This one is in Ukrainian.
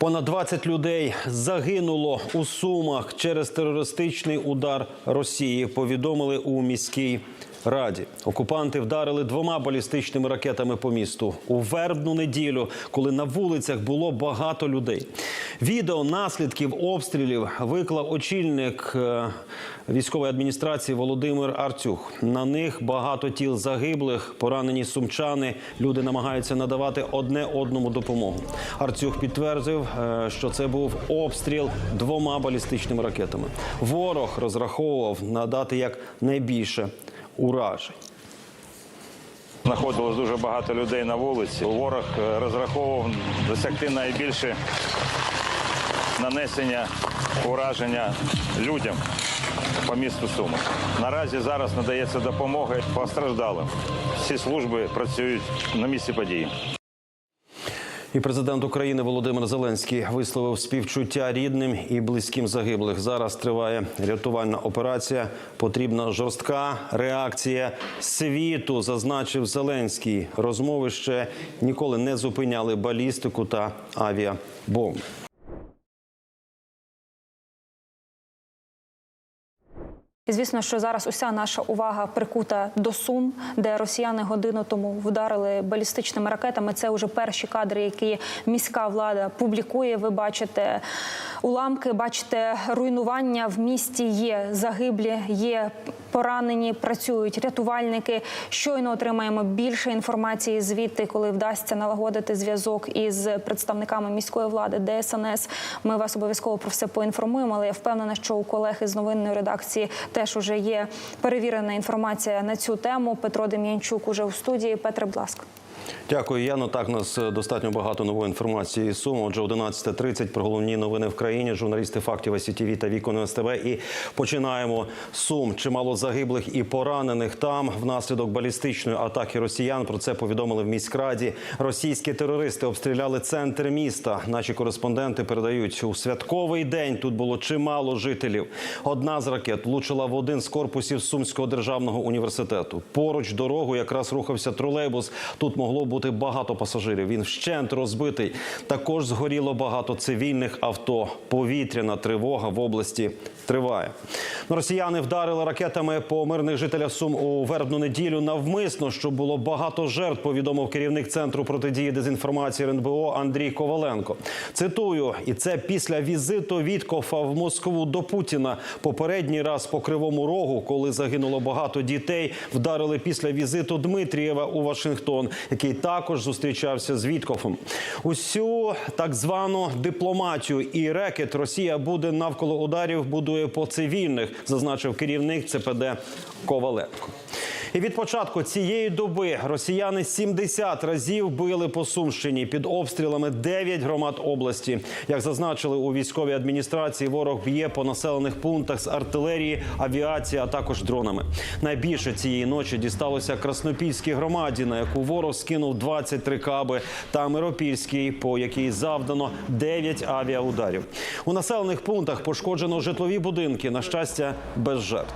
Понад 20 людей загинуло у Сумах через терористичний удар Росії. Повідомили у міській раді. Окупанти вдарили двома балістичними ракетами по місту у вербну неділю, коли на вулицях було багато людей. Відео наслідків обстрілів виклав очільник е, військової адміністрації Володимир Артюх. На них багато тіл загиблих, поранені сумчани. Люди намагаються надавати одне одному допомогу. Артюх підтвердив, е, що це був обстріл двома балістичними ракетами. Ворог розраховував надати як найбільше уражень. Знаходилось дуже багато людей на вулиці. Ворог е, розраховував досягти найбільше нанесення ураження людям по місту Суми. Наразі зараз надається допомога постраждалим. Всі служби працюють на місці події. І президент України Володимир Зеленський висловив співчуття рідним і близьким загиблих. Зараз триває рятувальна операція. Потрібна жорстка реакція світу, зазначив Зеленський. Розмови ще ніколи не зупиняли балістику та авіабомби. Звісно, що зараз уся наша увага прикута до Сум, де росіяни годину тому вдарили балістичними ракетами. Це вже перші кадри, які міська влада публікує. Ви бачите уламки, бачите руйнування в місті. Є загиблі, є поранені, працюють рятувальники. Щойно отримаємо більше інформації звідти, коли вдасться налагодити зв'язок із представниками міської влади ДСНС. Ми вас обов'язково про все поінформуємо. Але я впевнена, що у колег із новинної редакції теж уже є перевірена інформація на цю тему. Петро Дем'янчук уже у студії. Петре, будь ласка. Дякую, Яно. Так, у нас е, достатньо багато нової інформації з Сум. Отже, 11.30 про головні новини в країні. Журналісти фактів СІТВ та Вікон СТВ. І починаємо Сум. Чимало загиблих і поранених там внаслідок балістичної атаки росіян. Про це повідомили в міськраді. Російські терористи обстріляли центр міста. Наші кореспонденти передають у святковий день. Тут було чимало жителів. Одна з ракет влучила в один з корпусів Сумського державного університету. Поруч дорогу якраз рухався тролейбус. Тут могло бути багато пасажирів. Він вщент розбитий. Також згоріло багато цивільних авто. Повітряна тривога в області триває. Ну, Росіяни вдарили ракетами по мирних жителях Сум у вербну неділю навмисно, щоб було багато жертв. Повідомив керівник центру протидії дезінформації РНБО Андрій Коваленко. Цитую, і це після візиту Віткофа в Москву до Путіна. Попередній раз по кривому рогу, коли загинуло багато дітей, вдарили після візиту Дмитрієва у Вашингтон, який також зустрічався з Віткофом. Усю так звану дипломатію і рекет Росія буде навколо ударів будує по цивільних, зазначив керівник ЦПД Коваленко. І від початку цієї доби росіяни 70 разів били по Сумщині під обстрілами 9 громад області. Як зазначили у військовій адміністрації, ворог б'є по населених пунктах з артилерії, авіації, а також дронами. Найбільше цієї ночі дісталося Краснопільській громаді, на яку ворог скинув 23 каби, та Миропільській, по якій завдано 9 авіаударів. У населених пунктах пошкоджено житлові будинки. На щастя, без жертв.